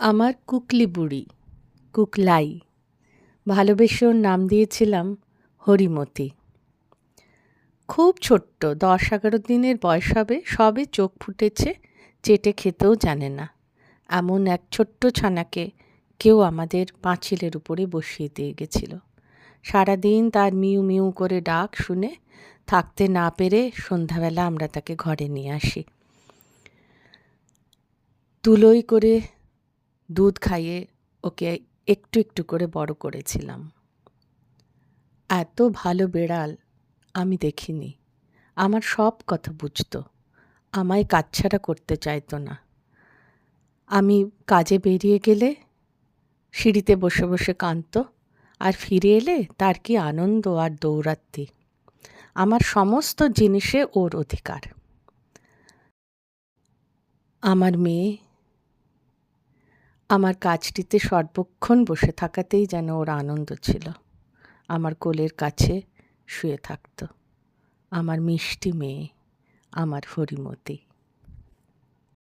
আমার কুকলি বুড়ি, কুকলাই। ভালোবেসে ওর নাম দিয়েছিলাম হরিমতি। খুব ছোট্ট, দশ এগারো দিনের বয়স হবে, সবে চোখ ফুটেছে, চেটে খেতেও জানে না। এমন এক ছোট্ট ছানাকে কেউ আমাদের পাঁচিলের উপরে বসিয়ে দিয়ে গেছিল। সারাদিন তার মিউ মিউ করে ডাক শুনে থাকতে না পেরে সন্ধ্যাবেলা আমরা তাকে ঘরে নিয়ে আসি। তুলোই করে দুধ খাইয়ে ওকে একটু একটু করে বড় করেছিলাম। এত ভালো বেড়াল আমি দেখিনি। আমার সব কথা বুঝতো। আমায় কাচ্ছাড়া করতে চাইতো না। আমি কাজে বেরিয়ে গেলে, সিঁড়িতে বসে বসে কাঁদত, আর ফিরে এলে তার কি আনন্দ আর দৌড়াত্তি আমার সমস্ত জিনিসে ওর অধিকার। আমার মেয়ে আমার কাজটিতে সর্বক্ষণ বসে থাকাতেই যেন ওর আনন্দ ছিল। আমার কোলের কাছে শুয়ে থাকত। আমার মিষ্টি মেয়ে, আমার হরিমতি।